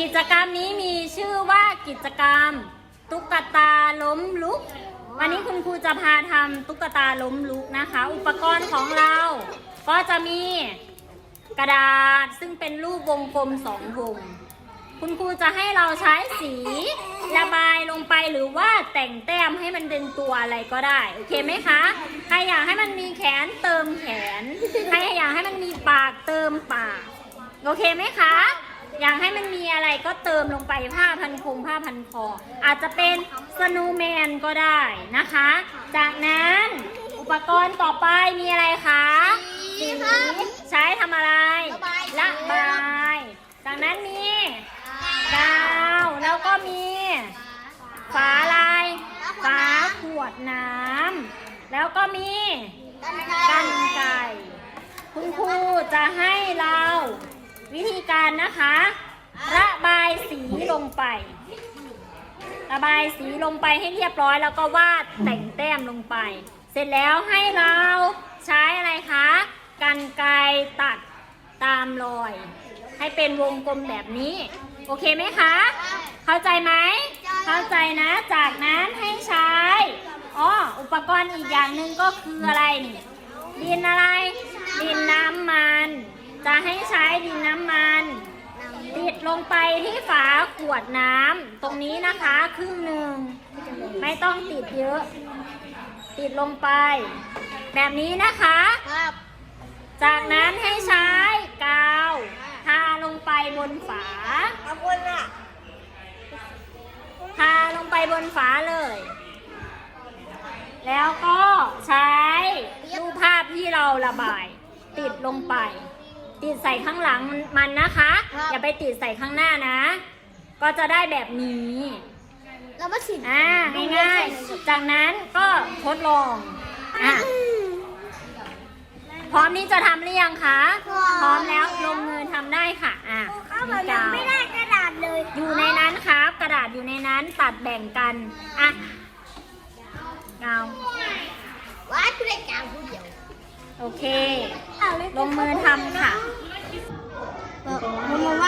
กิจกรรมนี้มีชื่อว่ากิจกรรม ตุ๊กตาล้มลุก วันนี้คุณครูจะพาทำตุ๊กตาล้มลุกนะคะ อุปกรณ์ของเรา ก็จะมีกระดาษซึ่งเป็นรูปวงกลมสองวง คุณครูจะให้เราใช้สีระบายลงไปหรือว่าแต่งแต้มให้มันเป็นตัวอะไรก็ได้ โอเคไหมคะ ใครอยากให้มันมีแขนเติมแขน ใครอยากให้มันมีปากเติมปาก โอเคไหมคะ อยากให้มันมีอะไรก็เติมลงไปผ้าพันคงผ้าพันคอ อาจจะเป็นสโนว์แมนก็ได้นะคะ จากนั้นอุปกรณ์ต่อไปมีอะไรคะสีครับใช้ทำอะไรระบายสีระบายจากนั้นมีกาวแล้วก็มีฝาลายฝาขวดน้ำแล้วก็มี กันไก่คุณครูจะให้เรา วิธีการนะคะ ระบายสีลงไประบายสีลงไปให้เรียบร้อยแล้วก็วาดแต่งแต้มลงไป เสร็จแล้วให้เราใช้อะไรคะกันไกรตัดตามรอย ให้เป็นวงกลมแบบนี้ โอเคไหมคะ เข้าใจไหม เข้าใจนะ จากนั้นให้ใช้อ๋ออุปกรณ์อีกอย่างหนึ่งก็คืออะไรนี่ดินอะไร จะให้ใช้ดินน้ำมันติดลงไปที่ฝาขวดน้ำตรงนี้นะคะครึ่งหนึ่ง ไม่ต้องติดเยอะ ติดลงไป แบบนี้นะคะครับจากนั้นให้ใช้กาวทาลงไปบนฝาขอบคุณอะทาลงไปบนฝาเลย แล้วก็ใช้รูปภาพที่เราระบาย ติดลงไป ติดใส่ข้างหลังมันนะคะอย่าไปติดใส่ข้างหน้านะ ก็จะได้แบบนี้เรามาสิอ่าง่ายๆจากนั้นก็ทดลองอะพร้อมที่จะทำหรือยังคะพร้อมแล้วลงมือทำได้ค่ะอะเข้ามีมากาวไม่ได้กระดาษเลยอยู่ในนั้นครับ กระดาษอยู่ในนั้นตัดแบ่งกันอะกาวว้าคุณได้กาวผู้เดียวโอเคลงมือทำค่ะ มัน